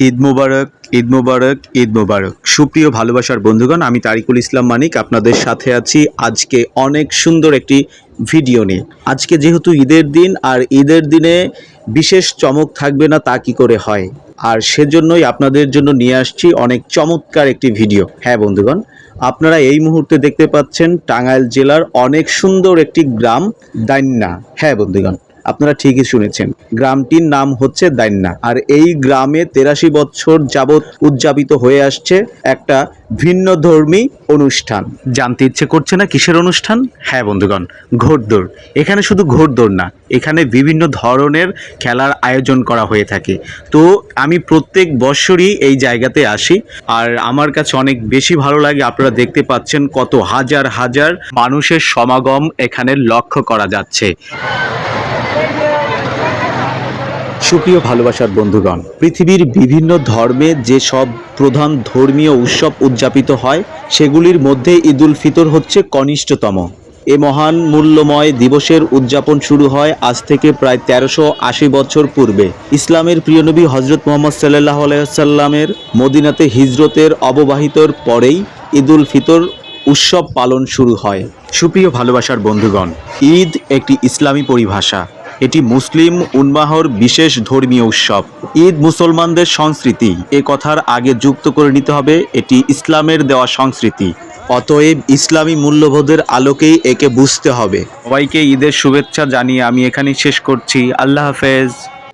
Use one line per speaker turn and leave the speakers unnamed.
ঈদ মুবারক ঈদ মুবারক ঈদ মুবারক। সুপ্রিয় ভালোবাসার বন্ধুগণ, আমি তারিকুল ইসলাম মানিক, আপনাদের সাথে আছি আজকে অনেক সুন্দর একটি ভিডিও নিয়ে। আজকে যেহেতু ঈদের দিন, আর ঈদের দিনে বিশেষ চমক থাকবে না তা কি করে হয়? আর সেজন্যই আপনাদের জন্য নিয়ে আসছি অনেক চমৎকার একটি ভিডিও। হ্যাঁ বন্ধুগণ, আপনারা এই মুহূর্তে দেখতে পাচ্ছেন টাঙ্গাইল জেলার অনেক সুন্দর একটি গ্রাম দাইন্না। হ্যাঁ বন্ধুগণ আপনারা ঠিকই শুনেছেন। গ্রামটির নাম হচ্ছে দাইন্না। আর এই গ্রামে তেরাশি বছর যাবৎ উদযাপিত হয়ে আসছে একটা ভিন্ন ধর্মী অনুষ্ঠান। জানতে ইচ্ছে করছে না কিসের অনুষ্ঠান? হ্যাঁ বন্ধুগণ, ঘোড়দৌড়। এখানে শুধু ঘোড়দৌড় না, এখানে বিভিন্ন ধরনের খেলার আয়োজন করা হয়ে থাকে। তো আমি প্রত্যেক বছরই এই জায়গাতে আসি। আর আমার কাছে অনেক বেশি ভালো লাগে, আপনারা দেখতে পাচ্ছেন কত হাজার হাজার মানুষের সমাগম এখানে লক্ষ্য করা যাচ্ছে। সুপ্রিয় ভালোবাসার বন্ধুগণ, পৃথিবীর বিভিন্ন ধর্মে যে সব প্রধান ধর্মীয় উৎসব উদযাপিত হয়, সেগুলির মধ্যে ঈদুল ফিতর হচ্ছে কনিষ্ঠতম। এ মহান মূল্যময় দিবসের উদযাপন শুরু হয় আজ থেকে প্রায় তেরোশো আশি বছর পূর্বে। ইসলামের প্রিয়নবী হজরত মোহাম্মদ সাল্লাহ আলাইসাল্লামের মদিনাতে হিজরতের অববাহিতর পরেই ঈদুল ফিতর উৎসব পালন শুরু হয়। সুপ্রিয় ভালোবাসার বন্ধুগণ, ঈদ একটি ইসলামী পরিভাষা। এটি মুসলিম উন্মাহর বিশেষ ধর্মীয় উৎসব। ঈদ মুসলমানদের সংস্কৃতি, এ কথার আগে যুক্ত করে নিতে হবে এটি ইসলামের দেওয়া সংস্কৃতি। অতএব ইসলামী মূল্যবোধের আলোকেই একে বুঝতে হবে। সবাইকে ঈদের শুভেচ্ছা জানিয়ে আমি এখানেই শেষ করছি। আল্লাহ হাফেজ।